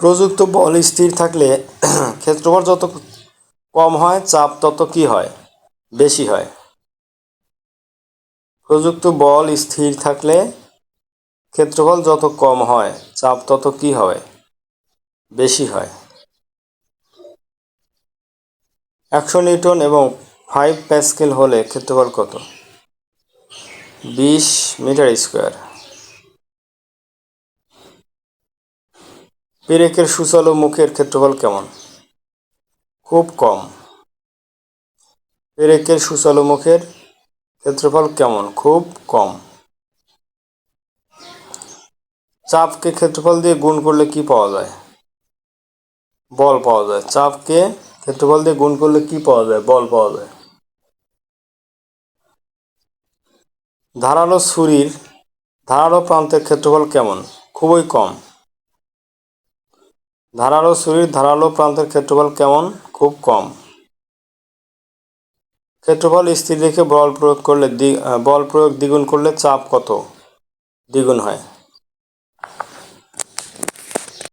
প্রযুক্ত বল স্থির থাকলে ক্ষেত্রফল যত কম হয়, চাপ তত কি হয়? বেশি হয়। প্রযুক্ত বল স্থির থাকলে ক্ষেত্রফল যত কম হয়, চাপ তত কি হয়? বেশি হয়। একশো নিউটন এবং ফাইভ প্যাসকেল হলে ক্ষেত্রফল কত? বিশ মিটার স্কোয়ার। পেরেকের সুচল মুখের ক্ষেত্রফল কেমন? খুব কম। পেরেকের সুচল মুখের ক্ষেত্রফল কেমন? খুব কম। চাপকে ক্ষেত্রফল দিয়ে গুণ করলে কি পাওয়া যায়? বল পাওয়া যায়। চাপকে ক্ষেত্রফল দিয়ে গুণ করলে কি পাওয়া যায়? বল পাওয়া যায়। ধারালো ছুরির ধারালো প্রান্তের ক্ষেত্রফল কেমন? খুবই কম। ধারালো ছুরির ধারালো প্রান্তের ক্ষেত্রফল কেমন? খুব কম। ক্ষেত্রফল স্থির রেখে বল প্রয়োগ করলে বল প্রয়োগ দ্বিগুণ করলে চাপ কত? দ্বিগুণ হয়।